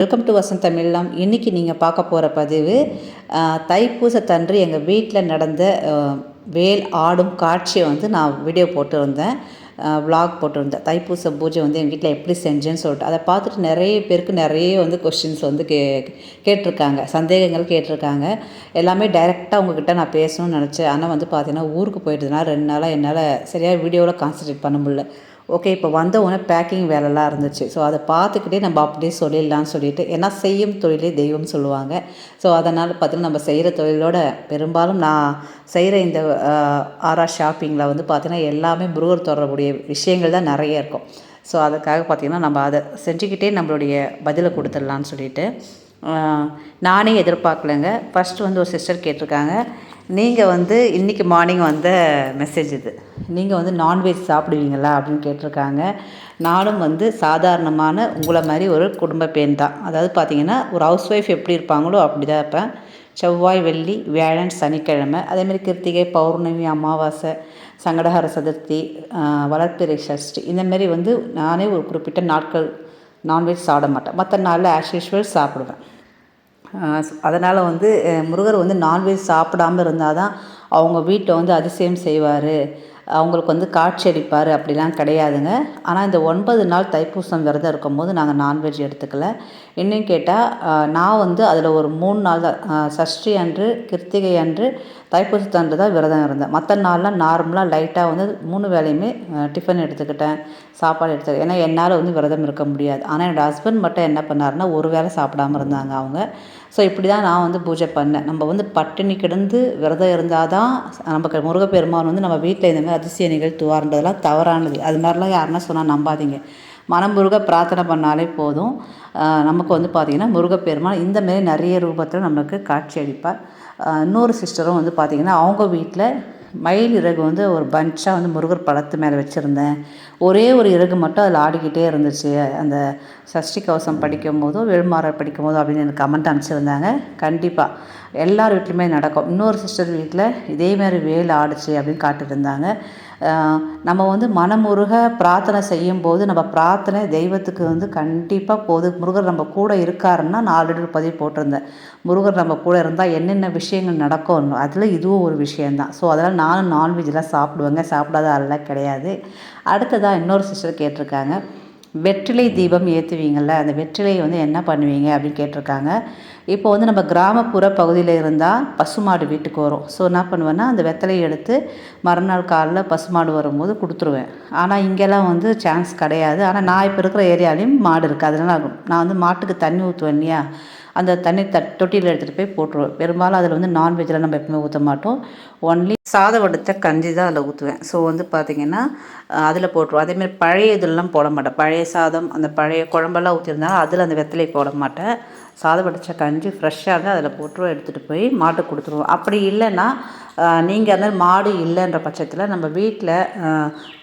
Welcome to Vasanth தமிழ்லாம் இன்றைக்கி நீங்கள் பார்க்க போகிற பதிவு தைப்பூசத்தன்று எங்கள் வீட்டில் நடந்த வேல் ஆடும் காட்சியை வந்து நான் வீடியோ போட்டிருந்தேன். விளாக் போட்டிருந்தேன். தைப்பூச பூஜை வந்து எங்கள் வீட்டில் எப்படி செஞ்சேன்னு சொல்லிட்டு. அதை பார்த்துட்டு நிறைய பேருக்கு நிறைய வந்து கொஷின்ஸ் வந்து கே கேட்டிருக்காங்க. சந்தேகங்கள் கேட்டிருக்காங்க. எல்லாமே டைரெக்டாக உங்ககிட்ட நான் பேசணும்னு நினச்சேன். ஆனால் வந்து பார்த்தீங்கன்னா ஊருக்கு போயிட்டதுனால ரெண்டு நாளாக என்னால் சரியாக வீடியோவில் கான்சன்ட்ரேட் பண்ண முடியல. ஓகே இப்போ வந்த உடனே பேக்கிங் வேலைலாம் இருந்துச்சு. ஸோ அதை பார்த்துக்கிட்டே நம்ம அப்படியே சொல்லிடலாம்னு சொல்லிட்டு ஏன்னா செய்யும் தொழிலே தெய்வம் சொல்லுவாங்க. ஸோ அதனால் பார்த்திங்கன்னா நம்ம செய்கிற தொழிலோட பெரும்பாலும் நான் செய்கிற இந்த ஆரா ஷாப்பிங்கில் வந்து பார்த்திங்கன்னா எல்லாமே முருகர் தொடரக்கூடிய விஷயங்கள் தான் நிறைய இருக்கும். ஸோ அதுக்காக பார்த்திங்கன்னா நம்ம அதை செஞ்சுக்கிட்டே நம்மளுடைய பதிலை கொடுத்துடலான்னு சொல்லிட்டு நானே எதிர்பார்க்கலைங்க. ஃபஸ்ட்டு வந்து ஒரு சிஸ்டர் கேட்டிருக்காங்க. நீங்கள் வந்து இன்றைக்கி மார்னிங் வந்த மெசேஜ் இது. நீங்கள் வந்து நான்வெஜ் சாப்பிடுவீங்களா அப்படின்னு கேட்டிருக்காங்க. நானும் வந்து சாதாரணமான உங்களை மாதிரி ஒரு குடும்ப பெண் தான். அதாவது பார்த்தீங்கன்னா ஒரு ஹவுஸ் ஒய்ஃப் எப்படி இருப்பாங்களோ அப்படி தான் இருப்பேன். செவ்வாய் வெள்ளி வியாழன் சனிக்கிழமை. அதேமாதிரி கிருத்திகை பௌர்ணமி அமாவாசை சங்கடஹர சதுர்த்தி வளர்ப்பிறை சஷ்டி இந்தமாரி வந்து நானே ஒரு குறிப்பிட்ட நாட்கள் நான்வெஜ் சாப்பிட மாட்டேன். மற்ற நாளில் ஆஸ் யூஷுவல் சாப்பிடுவேன். அதனால் வந்து முருகர் வந்து நான்வெஜ் சாப்பிடாம இருந்தால் தான் அவங்க வீட்டை வந்து அதிசயம் செய்வார். அவங்களுக்கு வந்து காட்சி அளிப்பார் அப்படிலாம் கிடையாதுங்க. ஆனால் இந்த ஒன்பது நாள் தைப்பூசம் விரதம் இருக்கும்போது நாங்கள் நான்வெஜ் எடுத்துக்கல. இன்னும் கேட்டால் நான் வந்து அதில் ஒரு மூணு நாள் தான். சஷ்டி அன்று கிருத்திகை அன்று தைப்பூசத்தன்று தான் விரதம் இருந்தேன். மற்ற நாள்லாம் நார்மலாக லைட்டாக வந்து மூணு வேளையுமே டிஃபன் எடுத்துக்கிட்டேன். சாப்பாடு எடுத்துக்கிட்டேன். ஏன்னா என்னால் வந்து விரதம் இருக்க முடியாது. ஆனால் என்னோடய ஹஸ்பண்ட் மட்டும் என்ன பண்ணாருன்னா ஒரு வேளை சாப்பிடாம இருந்தாங்க அவங்க. ஸோ இப்படி தான் நான் வந்து பூஜை பண்ணேன். நம்ம வந்து பட்டினி கிடந்து விரதம் இருந்தால் தான் நமக்கு முருகப்பெருமான் வந்து நம்ம வீட்டில் இந்த மாதிரி அதிசய நிகழ்த்துவார்ன்றதெல்லாம் தவறானது. அது மாதிரிலாம் யாருன்னா சொன்னால் நம்பாதீங்க. மனம் பிரார்த்தனை பண்ணாலே போதும். நமக்கு வந்து பார்த்திங்கன்னா முருகப்பெருமான் இந்தமாரி நிறைய ரூபத்தில் நமக்கு காட்சி அளிப்பார். இன்னொரு சிஸ்டரும் வந்து பார்த்திங்கன்னா அவங்க வீட்டில் மயில் இறகு வந்து ஒரு பஞ்சாக வந்து முருகர் படத்து மேலே வச்சுருந்தேன். ஒரே ஒரு இறகு மட்டும் அதில் ஆடிக்கிட்டே இருந்துச்சு. அந்த சஷ்டி கவசம் படிக்கும் போதோ வெள்மாறர் படிக்கும் போதோ அப்படின்னு எனக்கு கமெண்ட் அனுப்பிச்சிருந்தாங்க. கண்டிப்பாக எல்லார் வீட்லையுமே நடக்கும். இன்னொரு சிஸ்டர் வீட்டில் இதேமாரி வேல் ஆடுச்சு அப்படின்னு காட்டியிருந்தாங்க நம்ம வந்து மனமுருக பிரார்த்தனை செய்யும் போது நம்ம பிரார்த்தனை தெய்வத்துக்கு வந்து கண்டிப்பாக போது. முருகர் நம்ம கூட இருக்காருன்னா நான் ஆல்ரெடி பதிவு போட்டிருந்தேன். முருகர் நம்ம கூட இருந்தால் என்னென்ன விஷயங்கள் நடக்கும் அதில் இதுவும் ஒரு விஷயந்தான் ஸோ அதனால் நானும் நான்வெஜ்லாம் சாப்பிடுவேங்க. சாப்பிடாத ஆளெலாம் கிடையாது. அடுத்ததாக இன்னொரு சிஸ்டர் கேட்டிருக்காங்க. வெற்றிலை தீபம் ஏற்றுவீங்கள்ல அந்த வெற்றிலையை வந்து என்ன பண்ணுவீங்க அப்படின்னு கேட்டிருக்காங்க. இப்போ வந்து நம்ம கிராமப்புற பகுதியில் இருந்தால் பசுமாடு வீட்டுக்கு வரும். ஸோ என்ன பண்ணுவேன்னா அந்த வெத்தலையை எடுத்து மறுநாள் காலைல பசுமாடு வரும்போது கொடுத்துருவேன். ஆனால் இங்கெல்லாம் வந்து சான்ஸ் கிடையாது. ஆனால் நான் இப்போ இருக்கிற ஏரியாலையும் மாடு இருக்குது அதனால் நான் வந்து மாட்டுக்கு தண்ணி ஊற்றுவேன் இல்லையா? அந்த தண்ணி தட் தொட்டியில் எடுத்துகிட்டு போய் போட்டுருவோம் பெரும்பாலும் அதில் வந்து நான்வெஜ்லாம் நம்ம எப்பவுமே ஊற்ற மாட்டோம். ஒன்லி சாதம் வடித்த கஞ்சி தான் அதில் ஊற்றுவேன் ஸோ வந்து பார்த்திங்கன்னா அதில் போட்டுருவோம். அதேமாதிரி பழைய இதெல்லாம் போட மாட்டேன். பழைய சாதம் அந்த பழைய குழம்பெல்லாம் ஊற்றிருந்தாலும் அதில் அந்த வெத்தலை போட மாட்டேன். சாதம் வடித்த கஞ்சி ஃப்ரெஷ்ஷாக இருந்தால் அதில் போட்டுருவோம் எடுத்துகிட்டு போய் மாட்டுக்கு கொடுத்துருவோம். அப்படி இல்லைன்னா நீங்கள் அந்த மாடு இல்லைன்ற பட்சத்தில் நம்ம வீட்டில்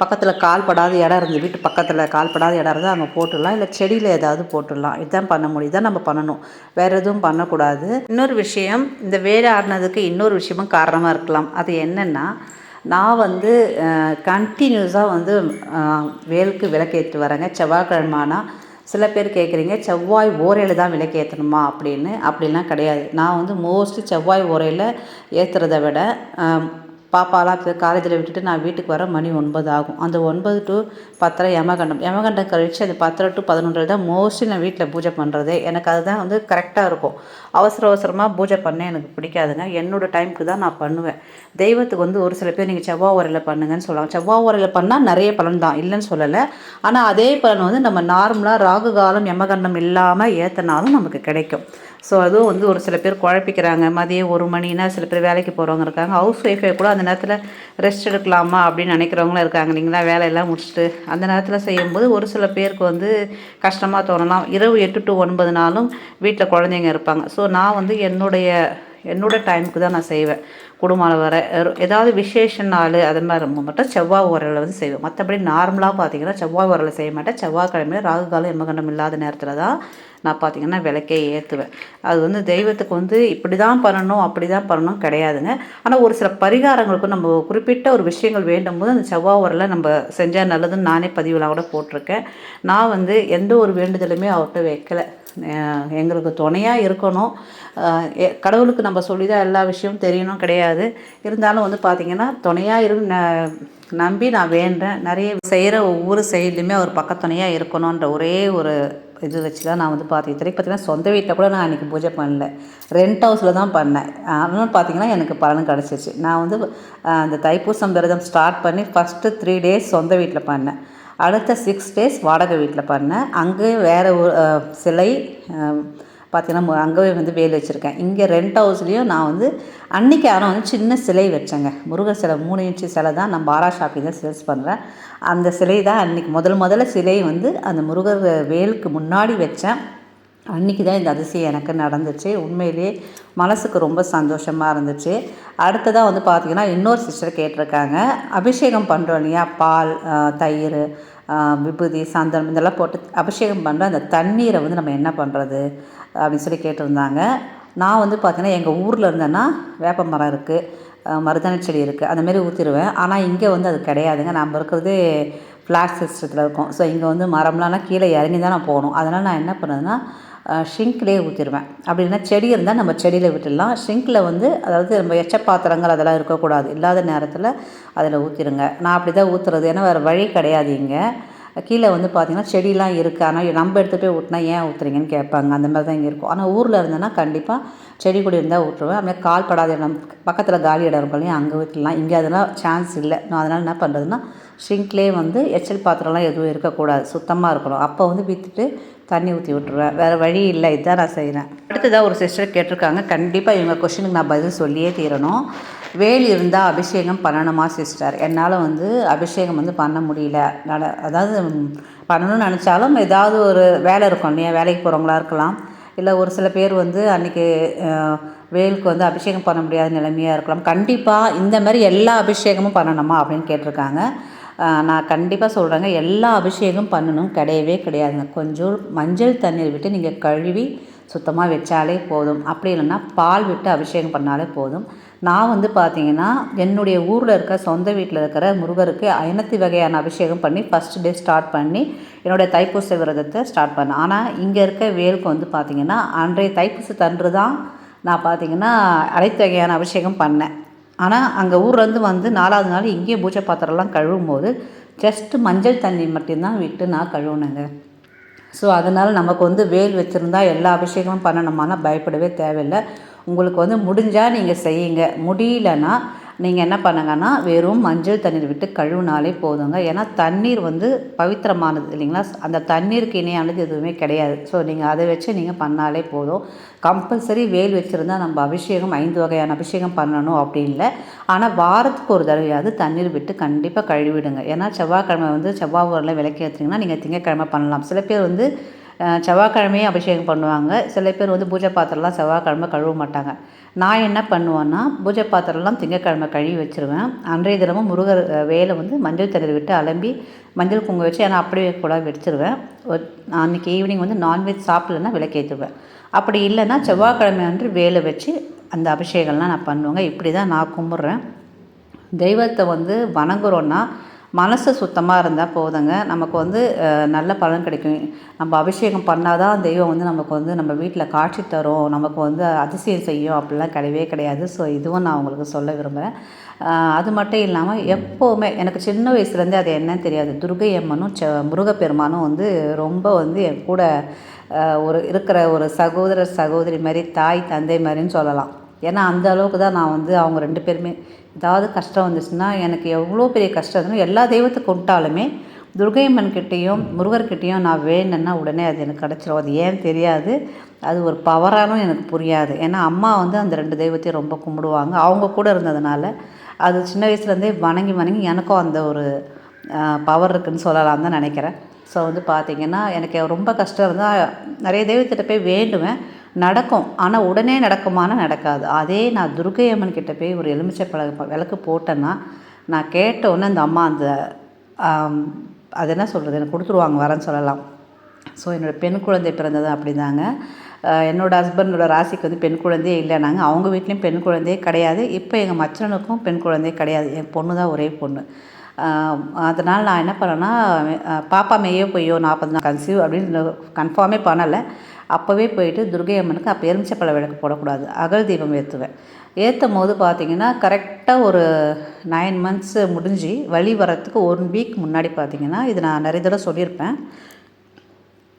பக்கத்தில் கால்படாத இடம் இருந்து வீட்டு பக்கத்தில் கால்படாத இடம் இருந்தால் அங்கே போட்டுடலாம். இல்லை செடியில் ஏதாவது போட்டுடலாம். இதுதான் பண்ண முடியும். இதான் நம்ம பண்ணணும். வேறு எதுவும் பண்ணக்கூடாது. இன்னொரு விஷயம் இந்த வேலை ஆடினதுக்கு இன்னொரு விஷயமும் காரணமாக இருக்கலாம். அது என்னென்னா நான் வந்து கண்டினியூஸாக வந்து வேலுக்கு விளக்கேற்றி வரேங்க. செவ்வாய்க்கிழமானா சில பேர் கேட்குறீங்க செவ்வாய் ஓரையில் தான் விலைக்கு ஏற்றணுமா அப்படின்னு. அப்படிலாம் கிடையாது. நான் வந்து மோஸ்ட்லி செவ்வாய் ஓரையில் ஏற்றுறத விட பாப்பாலாம் காலேஜில் விட்டுட்டு நான் வீட்டுக்கு வர மணி ஒன்பது ஆகும். அந்த ஒன்பது டு பத்தரை யமகண்டம். யமகண்டம் கழிச்சு அந்த பத்தரை டு பதினொன்றரை தான் மோஸ்ட்லி நான் வீட்டில் பூஜை பண்ணுறது எனக்கு அதுதான் வந்து கரெக்டாக இருக்கும். அவசர அவசரமாக பூஜை பண்ண எனக்கு பிடிக்காதுங்க. என்னோடய டைமுக்கு தான் நான் பண்ணுவேன். தெய்வத்துக்கு வந்து ஒரு சில பேர் நீங்கள் செவ்வாய் உரையில் பண்ணுங்கன்னு சொல்லுவாங்க. செவ்வாய் உரையில் பண்ணால் நிறைய பலன் தான். இல்லைன்னு சொல்லலை. ஆனால் அதே பலன் வந்து நம்ம நார்மலாக ராகு காலம் யமகண்டம் இல்லாமல் ஏற்றினாலும் நமக்கு கிடைக்கும். ஸோ அதுவும் வந்து ஒரு சில பேர் குழப்பிக்கிறாங்க. மதியம் ஒரு மணினா சில பேர் வேலைக்கு போகிறவங்க இருக்காங்க. ஹவுஸ் ஒய்ஃபே கூட அந்த நேரத்தில் ரெஸ்ட் எடுக்கலாமா அப்படின்னு நினைக்கிறவங்களும் இருக்காங்க. இல்லைங்களா? வேலையெல்லாம் முடிச்சுட்டு அந்த நேரத்தில் செய்யும்போது ஒரு சில பேருக்கு வந்து கஷ்டமாக தோணலாம். இரவு எட்டு டு ஒன்பது நாளும் வீட்டில் குழந்தைங்க இருப்பாங்க. ஸோ நான் வந்து என்னுடைய என்னோட டைமுக்கு தான் நான் செய்வேன். குடும்பம் வர ஏதாவது விசேஷ நாள் அது மாதிரி மட்டும் செவ்வாய் உரையில் வந்து செய்வேன். மற்றபடி நார்மலாக பார்த்தீங்கன்னா செவ்வாய் உரையில் செய்ய மாட்டேன். செவ்வாய்க்கிழமையில ராகு காலம் எமகண்டம் இல்லாத நேரத்தில் தான் நான் பார்த்திங்கன்னா விளக்கே ஏற்றுவேன் அது வந்து தெய்வத்துக்கு வந்து இப்படி தான் பண்ணணும் அப்படி தான் பண்ணணும் கிடையாதுங்க. ஆனால் ஒரு சில பரிகாரங்களுக்கும் நம்ம குறிப்பிட்ட ஒரு விஷயங்கள் வேண்டும் போது அந்த செவ்வாய் உரில் நம்ம செஞ்சால் நல்லதுன்னு நானே பதிவுலாம் கூட போட்டிருக்கேன். நான் வந்து எந்த ஒரு வேண்டுதலுமே அவர்கிட்ட வைக்கல. எங்களுக்கு துணையாக இருக்கணும். எ- கடவுளுக்கு நம்ம சொல்லி தான் எல்லா விஷயமும் தெரியணும் கிடையாது. இருந்தாலும் வந்து பார்த்திங்கன்னா துணையாக இரு ந- நம்பி நான் வேண்டேன் நிறைய செய்கிற ஒவ்வொரு செயல்லையுமே அவர் பக்கத்துணையாக இருக்கணுன்ற ஒரே ஒரு இது வச்சு தான் நான் வந்து பார்த்து இத்தனைக்கு பார்த்தீங்கன்னா சொந்த வீட்டில் கூட நான் அன்றைக்கி பூஜை பண்ணல. ரெண்ட் ஹவுஸில் தான் பண்ணேன். ஆனால் பார்த்தீங்கன்னா எனக்கு பலன் கிடச்சிச்சு நான் வந்து அந்த தைப்பூசம் விரதம் ஸ்டார்ட் பண்ணி ஃபஸ்ட்டு த்ரீ டேஸ் சொந்த வீட்டில் பண்ணேன். அடுத்த சிக்ஸ் டேஸ் வாடகை வீட்டில் பண்ணேன். அங்கே வேறு சிலை பார்த்திங்கன்னா அங்கேயே வந்து வேல் வச்சுருக்கேன். இங்கே ரெண்ட் ஹவுஸ்லேயும் நான் வந்து அன்றைக்கி ஆனால் வந்து சின்ன சிலை வச்சேங்க. முருகர் சிலை மூணு இன்ச்சு சிலை தான் நான் பாரா ஷாப்பிங் தான் சேல்ஸ் பண்ணுறேன் அந்த சிலை தான் அன்றைக்கி முதல் முதல்ல சிலை வந்து அந்த முருகர் வேலுக்கு முன்னாடி வச்சேன். அன்றைக்கி தான் இந்த அதிசயம் எனக்கு நடந்துச்சு. உண்மையிலேயே மனசுக்கு ரொம்ப சந்தோஷமாக இருந்துச்சு. அடுத்ததாக வந்து பார்த்திங்கன்னா இன்னொரு சிஸ்டர் கேட்டிருக்காங்க. அபிஷேகம் பண்ணுறோம் இல்லையா? பால் தயிர் விபூதி சந்தனம் இதெல்லாம் போட்டு அபிஷேகம் பண்ணுற அந்த தண்ணீரை வந்து நம்ம என்ன பண்ணுறது அப்படின்னு சொல்லி கேட்டிருந்தாங்க. நான் வந்து பார்த்தீங்கன்னா எங்கள் ஊரில் இருந்தேன்னா வேப்ப மரம் இருக்குது மருதாணி செடி இருக்குது அந்த மாரி ஊற்றிடுவேன் ஆனால் இங்கே வந்து அது கிடையாதுங்க. நம்ம இருக்கிறது ஃப்ளாட் சிஸ்டத்தில் இருக்கும். ஸோ இங்கே வந்து மரம்லாம் கீழே இறங்கி தான் நான் போகணும். அதனால் நான் என்ன பண்ணுறதுன்னா ஷிங்க்லேயே ஊற்றிடுவேன் அப்படி அப்படின்னா செடி இருந்தால் நம்ம செடியில் விட்டுடலாம். ஷிங்கில் வந்து அதாவது நம்ம எச்ச பாத்திரங்கள் அதெல்லாம் இருக்கக்கூடாது. இல்லாத நேரத்தில் அதில் ஊற்றிடுங்க நான் அப்படி தான் ஊற்றுறது ஏன்னா வேறு வழி கிடையாது இங்கே. கீழே வந்து பார்த்திங்கன்னா செடியெலாம் இருக்குது ஆனால் நம்ம எடுத்துகிட்டு போய் ஊற்றினா ஏன் ஊற்றுறீங்கன்னு கேட்பாங்க. அந்த மாதிரி தான் இங்கே இருக்கும். ஆனால் ஊரில் இருந்தேன்னா கண்டிப்பாக செடி கொடி இருந்தால் ஊற்றுவேன் அப்படியே கால் படாத இடம் பக்கத்தில் காலி இடம் இருக்கும் இல்லையா அங்கே விட்டுலாம் இங்கே அதெல்லாம் சான்ஸ் இல்லை. நான் அதனால் என்ன பண்ணுறதுன்னா ஷிங்க்லேயே வந்து எச்சல் பாத்திரம்லாம் எதுவும் இருக்கக்கூடாது. சுத்தமாக இருக்கணும். அப்போ வந்து விற்றுட்டு தண்ணி ஊற்றி விட்டுருவேன். வேறு வழி இல்லை. இதுதான் நான் செய்கிறேன் அடுத்ததாக ஒரு சிஸ்டர் கேட்டிருக்காங்க. கண்டிப்பாக இவங்க கொஷினுக்கு நான் பதில் சொல்லியே தீரணும். வேல் இருந்தால் அபிஷேகம் பண்ணணுமா சிஸ்டர் என்னால் வந்து அபிஷேகம் வந்து பண்ண முடியல. அதாவது பண்ணணும்னு நினச்சாலும் ஏதாவது ஒரு வேலை இருக்கும் இல்லையா? வேலைக்கு போகிறவங்களா இருக்கலாம். இல்லை ஒரு சில பேர் வந்து அன்றைக்கி வேலுக்கு வந்து அபிஷேகம் பண்ண முடியாத நிலைமையாக இருக்கலாம். கண்டிப்பாக இந்த மாதிரி எல்லா அபிஷேகமும் பண்ணணுமா அப்படின்னு கேட்டிருக்காங்க. நான் கண்டிப்பாக சொல்கிறேங்க எல்லா அபிஷேகம் பண்ணணும் கிடையவே கிடையாதுங்க. கொஞ்சம் மஞ்சள் தண்ணீர் விட்டு நீங்கள் கழுவி சுத்தமாக வச்சாலே போதும். அப்படி இல்லைன்னா பால் விட்டு அபிஷேகம் பண்ணாலே போதும். நான் வந்து பார்த்தீங்கன்னா என்னுடைய ஊரில் இருக்க சொந்த வீட்டில் இருக்கிற முருகருக்கு ஐநூற்றி வகையான அபிஷேகம் பண்ணி ஃபஸ்ட் டே ஸ்டார்ட் பண்ணி என்னுடைய தைப்பூச விரதத்தை ஸ்டார்ட் பண்ணேன். ஆனால் இங்கே இருக்க வேலுக்கு வந்து பார்த்திங்கன்னா அன்றைய தைப்பூச தன்று தான் நான் பார்த்திங்கன்னா அனைத்து வகையான அபிஷேகம் பண்ணேன். ஆனால் அங்கே ஊர்லேருந்து வந்து நாலாவது நாள் இங்கேயே பூஜை பாத்திரம்லாம் கழுவும் போது ஜஸ்ட்டு மஞ்சள் தண்ணி மட்டும்தான் விட்டு நான் கழுவுனேங்க. ஸோ அதனால் நமக்கு வந்து வேல் வச்சுருந்தா எல்லா அபிஷேகமும் பண்ணணுமானா பயப்படவே தேவையில்லை. உங்களுக்கு வந்து முடிஞ்சால் நீங்கள் செய்யுங்க. முடியலன்னா நீங்கள் என்ன பண்ணுங்கன்னா வெறும் மஞ்சள் தண்ணீர் விட்டு கழுவுனாலே போதுங்க. ஏன்னா தண்ணீர் வந்து பவித்திரமானது இல்லைங்களா? அந்த தண்ணீருக்கு இணையானது எதுவுமே கிடையாது. ஸோ நீங்கள் அதை வச்சு நீங்கள் பண்ணாலே போதும். கம்பல்சரி வேல் வச்சுருந்தா நம்ம அபிஷேகம் ஐந்து வகையான அபிஷேகம் பண்ணணும் அப்படி இல்லை. ஆனால் வாரத்துக்கு ஒரு தடவையாவது தண்ணீர் விட்டு கண்டிப்பாக கழுவிடுங்க. ஏன்னா செவ்வாய்க்கிழமை வந்து செவ்வாய் ஊரில் விளக்கி ஏற்றுங்கன்னா நீங்கள் திங்கக்கிழமை பண்ணலாம். சில பேர் வந்து செவ்வாய்க்கிழமையே அபிஷேகம் பண்ணுவாங்க. சில பேர் வந்து பூஜை பாத்திரம்லாம் செவ்வாய்க்கிழமை கழுவ மாட்டாங்க. நான் என்ன பண்ணுவேன்னா பூஜை பாத்திரம்லாம் திங்கக்கிழமை கழுவி வச்சுருவேன். அன்றைய தினமும் முருகர் வேலை வந்து மஞ்சள் தண்ணீர் விட்டு அலம்பி மஞ்சள் குங்குமம் வச்சு ஏன்னா அப்படியே கூட வச்சிருவேன் அன்றைக்கி ஈவினிங் வந்து நான்வெஜ் சாப்பிடலன்னா விளக்கேற்றுவேன். அப்படி இல்லைன்னா செவ்வாய்க்கிழமை அன்று வேலை வச்சு அந்த அபிஷேகம்லாம் நான் பண்ணுவேங்க. இப்படி தான் நான் கும்பிட்றேன். தெய்வத்தை வந்து வணங்குறோன்னா மனசு சுத்தமாக இருந்தால் போதுங்க. நமக்கு வந்து நல்ல பலன் கிடைக்கும். நம்ம அபிஷேகம் பண்ணால் தான் தெய்வம் வந்து நமக்கு வந்து நம்ம வீட்டில் காட்சி தரும். நமக்கு வந்து அதிசயம் செய்யும். அப்படிலாம் கிடையவே கிடையாது. ஸோ இதுவும் நான் உங்களுக்கு சொல்ல விரும்புகிறேன் அது மட்டும் இல்லாமல் எப்போவுமே எனக்கு சின்ன வயசுலேருந்தே அது என்னன்னு தெரியாது. துர்கை அம்மனும் செ முருகப்பெருமானும் வந்து ரொம்ப வந்து என் கூட ஒரு இருக்கிற ஒரு சகோதரர் சகோதரி மாதிரி தாய் தந்தை மாதிரின்னு சொல்லலாம். ஏன்னா அந்த அளவுக்கு தான் நான் வந்து அவங்க ரெண்டு பேருமே ஏதாவது கஷ்டம் வந்துச்சுன்னா எனக்கு எவ்வளோ பெரிய கஷ்டம் இருந்தாலும் எல்லா தெய்வத்துக்கு கொண்டாலுமே துர்கையம்மன் கிட்டேயும் முருகர்கிட்டேயும் நான் வேணுன்னா உடனே அது எனக்கு கிடச்சிரும். அது ஏன் தெரியாது. அது ஒரு பவரானும் எனக்கு புரியாது. ஏன்னா அம்மா வந்து அந்த ரெண்டு தெய்வத்தையும் ரொம்ப கும்பிடுவாங்க. அவங்க கூட இருந்ததுனால அது சின்ன வயசுலேருந்தே வணங்கி வணங்கி எனக்கும் அந்த ஒரு பவர் இருக்குன்னு சொல்லலாம் தான் நினைக்கிறேன். ஸோ வந்து பார்த்திங்கன்னா எனக்கு ரொம்ப கஷ்டம் இருந்தால் நிறைய தெய்வத்திட்ட போய் வேண்டுவேன். நடக்கும். ஆனால் உடனே நடக்குமானா நடக்காது. அதே நான் துர்கை அம்மன் கிட்டே போய் ஒரு எலுமிச்சை பழ விளக்கு போட்டேன்னா நான் கேட்ட உடனே அந்த அம்மா அந்த அது என்ன சொல்கிறது எனக்கு கொடுத்துருவாங்க வரேன்னு சொல்லலாம். ஸோ என்னோடய பெண் குழந்தை பிறந்தது அப்படிதாங்க என்னோடய ஹஸ்பண்டோட ராசிக்கு வந்து பெண் குழந்தையே இல்லைனாங்க அவங்க வீட்லேயும் பெண் குழந்தையே கிடையாது. இப்போ எங்கள் மச்சனுக்கும் பெண் குழந்தையே கிடையாது. என் பொண்ணு தான் ஒரே பொண்ணு. அதனால் நான் என்ன பண்ணேன்னா பாப்பா மேயோ பொய்யோ நாற்பது நாள் கன்சீவ் அப்படின்னு கன்ஃபார்மே பண்ணலை. அப்போவே போயிட்டு துர்கை அம்மனுக்கு அப்போ எலுமிச்சப்பழ விளக்கு போடக்கூடாது. அகல் தீபம் ஏற்றுவேன் ஏற்றும் போது பார்த்தீங்கன்னா கரெக்டாக ஒரு நைன் மந்த்ஸ் முடிஞ்சு வழி வரத்துக்கு ஒன் வீக் முன்னாடி பார்த்தீங்கன்னா இது நான் நிறைய தடவை சொல்லியிருப்பேன்.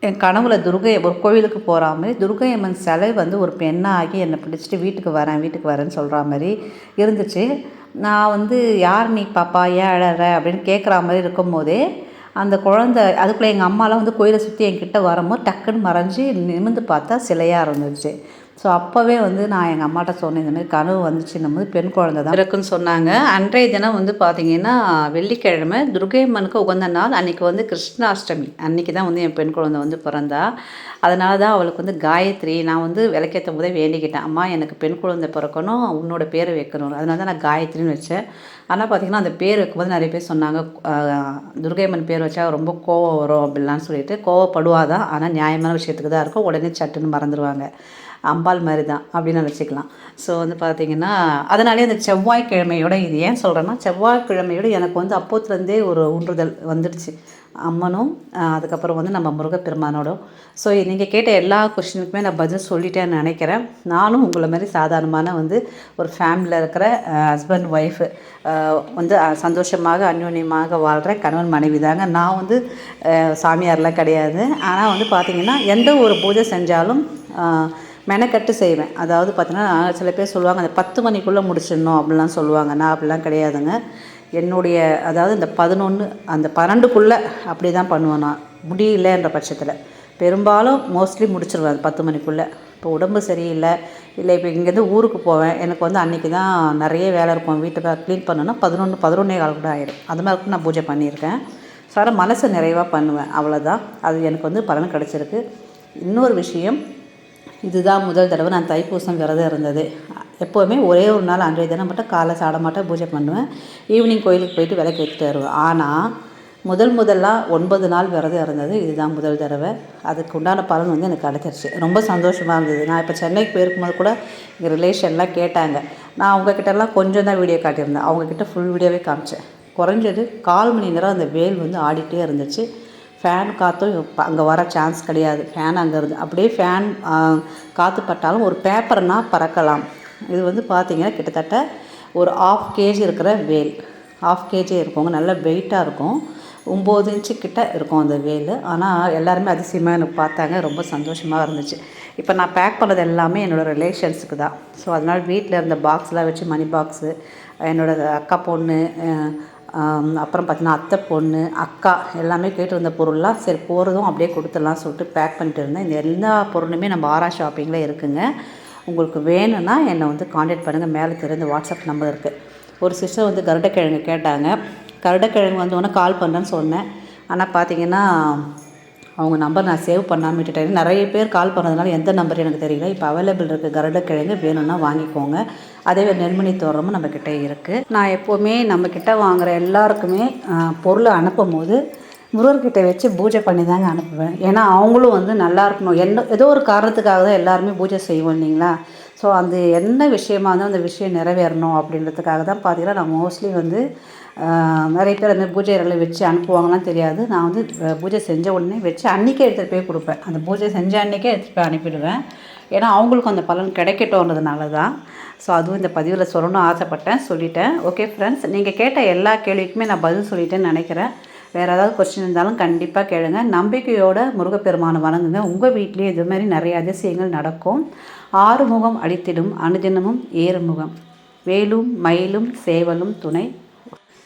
என் கனவுல துர்கை ஒரு கோவிலுக்கு போகிற மாதிரி துர்கை அம்மன் சிலை வந்து ஒரு பெண்ணாகி என்னை பிடிச்சிட்டு வீட்டுக்கு வரேன் வீட்டுக்கு வரேன்னு சொல்கிற மாதிரி இருந்துச்சு. நான் வந்து யார் நீ பாப்பா? ஏன் அழற? அப்படின்னு கேட்குற மாதிரி இருக்கும் போதே அந்த குழந்த அதுக்குள்ளே எங்கள் அம்மாலாம் வந்து கோயிலை சுற்றி என்கிட்ட வரும்போது டக்குன்னு மறைஞ்சு நிமிர்ந்து பார்த்தா சிலையாக இருந்துச்சு. ஸோ அப்போவே வந்து நான் எங்கள் அம்மாட்ட சொன்னேன் இந்தமாரி கனவு வந்துச்சுன்னும் போது பெண் குழந்தை தான். இருக்குன்னு சொன்னாங்க. அன்றைய தினம் வந்து பார்த்தீங்கன்னா வெள்ளிக்கிழமை துர்கை அம்மனுக்கு உகந்த நாள். அன்றைக்கி வந்து கிருஷ்ணாஷ்டமி. அன்றைக்கி தான் வந்து என் பெண் குழந்தை வந்து பிறந்தா. அதனால தான் அவளுக்கு வந்து காயத்ரி நான் வந்து விளக்கேற்றும் போதே வேண்டிக்கிட்டேன். அம்மா எனக்கு பெண் குழந்தை பிறக்கணும். உன்னோட பேரை வைக்கணும். அதனால தான் நான் காயத்ரின்னு வச்சேன். ஆனால் பார்த்திங்கன்னா அந்த பேர் வைக்கும்போது நிறைய பேர் சொன்னாங்க துர்கையம்மன் துர்கை அம்மன் பேர் வச்சா ரொம்ப கோவம் வரும் அப்படிலாம் சொல்லிட்டு கோவப்படுவாதான். ஆனால் நியாயமான விஷயத்துக்கு தான் இருக்கும். உடனே சட்டுன்னு மறந்துடுவாங்க அம்பாள் மாதிரி தான் அப்படின்னு நினச்சிக்கலாம். ஸோ வந்து பார்த்திங்கன்னா அதனாலே அந்த செவ்வாய்க்கிழமையோட இது ஏன் சொல்கிறேன்னா செவ்வாய்க்கிழமையோட எனக்கு வந்து அப்போத்துலேருந்தே ஒரு ஊன்றுதல் வந்துடுச்சு. அம்மனும் அதுக்கப்புறம் வந்து நம்ம முருகப்பெருமானோடும் ஸோ நீங்கள் கேட்ட எல்லா கொஷினுக்குமே நான் பதில் சொல்லிட்டேன்னு நினைக்கிறேன். நானும் உங்களை மாதிரி சாதாரணமான வந்து ஒரு ஃபேமிலியில் இருக்கிற ஹஸ்பண்ட் ஒய்ஃபு வந்து சந்தோஷமாக அந்யோன்யமாக வாழ்கிற கணவன் மனைவி தாங்க. நான் வந்து சாமியார்லாம் கிடையாது. ஆனால் வந்து பார்த்திங்கன்னா எந்த ஒரு பூஜை செஞ்சாலும் மெனக்கட்டு செய்வேன். அதாவது பார்த்தீங்கன்னா சில பேர் சொல்லுவாங்க அந்த பத்து மணிக்குள்ளே முடிச்சிடணும் அப்படிலாம் சொல்லுவாங்க. நான் அப்படிலாம் கிடையாதுங்க. என்னுடைய அதாவது இந்த பதினொன்று அந்த பன்னெண்டுக்குள்ளே அப்படி தான் பண்ணுவேன் நான். முடியலன்ற பட்சத்தில். பெரும்பாலும் மோஸ்ட்லி முடிச்சிருவேன் அது பத்து மணிக்குள்ளே. இப்போ உடம்பு சரியில்லை. இல்லை இப்போ இங்கேருந்து ஊருக்கு போவேன். எனக்கு வந்து அன்றைக்கி தான் நிறைய வேலை இருக்கும். வீட்டுக்கு க்ளீன் பண்ணணும்னா பதினொன்று பதினொன்னே கால் கூட ஆயிடும் அது மாதிரி கூட நான் பூஜை பண்ணியிருக்கேன். ஸோ அதனால் மனசை நிறைவாக பண்ணுவேன். அவ்வளோதான் அது எனக்கு வந்து பலன் கிடச்சிருக்கு. இன்னொரு விஷயம் இதுதான் முதல் தடவை நான் தைப்பூசம் விரதம் இருந்தது. எப்போவுமே ஒரே ஒரு நாள் அன்றைய தினம் மட்டும் காலை சாட மாட்டேன் பூஜை பண்ணுவேன். ஈவினிங் கோயிலுக்கு போயிட்டு விளக்கு எடுத்துட்டு வருவேன். ஆனால் முதல் முதலாக ஒன்பது நாள் விரதம் இருந்தது. இதுதான் முதல் தடவை. அதுக்கு உண்டான பலன் வந்து எனக்கு கிடச்சிருச்சு. ரொம்ப சந்தோஷமாக இருந்தது. நான் இப்போ சென்னைக்கு போயிருக்கும்போது கூட எங்கள் ரிலேஷன்லாம் கேட்டாங்க. நான் அவங்கக்கிட்டலாம் கொஞ்சம் தான் வீடியோ காட்டியிருந்தேன். அவங்கக்கிட்ட ஃபுல் வீடியோவே காமிச்சேன். குறைஞ்சது கால் மணி நேரம் அந்த வேல் வந்து ஆடிட்டே இருந்துச்சு. ஃபேன் காற்றும் அங்கே வர சான்ஸ் கிடையாது. ஃபேன் அங்கே இருந்து அப்படியே ஃபேன் காற்று பட்டாலும் ஒரு பேப்பர்னால் பறக்கலாம். இது வந்து பார்த்திங்கன்னா கிட்டத்தட்ட ஒரு ஆஃப் கேஜி இருக்கிற வேல். ஆஃப் கேஜி இருக்குங்க நல்ல வெயிட்டாக இருக்கும். ஒம்பது இன்ச்சு கிட்ட இருக்கும் அந்த வேல். ஆனால் எல்லாருமே அதிசயமாக எனக்கு பார்த்தாங்க. ரொம்ப சந்தோஷமாக இருந்துச்சு. இப்போ நான் பேக் பண்ணது எல்லாமே என்னோடய ரிலேஷன்ஸுக்கு தான். ஸோ அதனால் வீட்டில் இருந்த பாக்ஸ்லாம் வச்சு மணி பாக்ஸு என்னோடய அக்கா பொண்ணு அப்புறம் பார்த்தீங்கன்னா அத்தை பொண்ணு அக்கா எல்லாமே கேட்டு வந்த பொருள்லாம் சரி போகிறதும் அப்படியே கொடுத்துடலாம் சொல்லிட்டு பேக் பண்ணிட்டு இருந்தேன். இந்த எல்லா பொருளுமே நம்ம ஆரா ஷாப்பிங்கில் இருக்குங்க. உங்களுக்கு வேணும்னா என்னை வந்து காண்டாக்ட் பண்ணுங்கள் மேலே தெரிந்த வாட்ஸ்அப் நம்பர் இருக்குது ஒரு சிஸ்டர் வந்து கருடக்கிழங்கு கேட்டாங்க. கருடக்கிழங்கு வந்தோடனே கால் பண்ணுறேன்னு சொன்னேன். ஆனால் பார்த்தீங்கன்னா அவங்க நம்பர் நான் சேவ் பண்ணாமல் விட்டுட்டேன். நிறைய பேர் கால் பண்ணதுனால எந்த நம்பர் எனக்கு தெரியல. இப்போ அவைலபிள் இருக்குது கருடக்கிழங்கு வேணும்னா வாங்கிக்கோங்க. அதே நெல்மணி தோரமும் நம்மக்கிட்ட இருக்குது நான் எப்போவுமே நம்மக்கிட்ட வாங்குற எல்லாருக்குமே பொருளை அனுப்பும் போது முருகர்கிட்ட வச்சு பூஜை பண்ணி தாங்க அனுப்புவேன். ஏன்னா அவங்களும் வந்து நல்லா இருக்கணும். என்ன ஏதோ ஒரு காரணத்துக்காக தான் எல்லாருமே பூஜை செய்வோம் இல்லைங்களா? ஸோ அந்த என்ன விஷயமா இருந்தாலும் அந்த விஷயம் நிறைவேறணும் அப்படின்றதுக்காக தான் பார்த்தீங்கன்னா நான் மோஸ்ட்லி வந்து நிறைய பேர் அந்த பூஜை அறையில வச்சு அனுப்புவாங்களான்னு தெரியாது. நான் வந்து பூஜை செஞ்ச உடனே வச்சு அன்றைக்கே எடுத்துகிட்டு போய் கொடுப்பேன். அந்த பூஜை செஞ்ச அன்றைக்கே எடுத்துகிட்டு போய் அனுப்பிடுவேன். ஏன்னா அவங்களுக்கும் அந்த பலன் கிடைக்கட்டோன்றதுனால தான் ஸோ அதுவும் இந்த பதிவில் சொல்லணும்னு ஆசைப்பட்டேன் சொல்லிட்டேன். ஓகே ஃப்ரெண்ட்ஸ் நீங்கள் கேட்ட எல்லா கேள்விக்குமே நான் பதில் சொல்லிட்டேன்னு நினைக்கிறேன். வேறு ஏதாவது கொஸ்டின் இருந்தாலும் கண்டிப்பாக கேளுங்க. நம்பிக்கையோட முருகப்பெருமானை வணங்குங்க. உங்கள் வீட்லேயும் இது மாதிரி நிறைய அதிசயங்கள் நடக்கும். ஆறுமுகம் அழித்திடும் அனுதினமும் ஏறுமுகம். வேலும் மயிலும் சேவலும் துணை.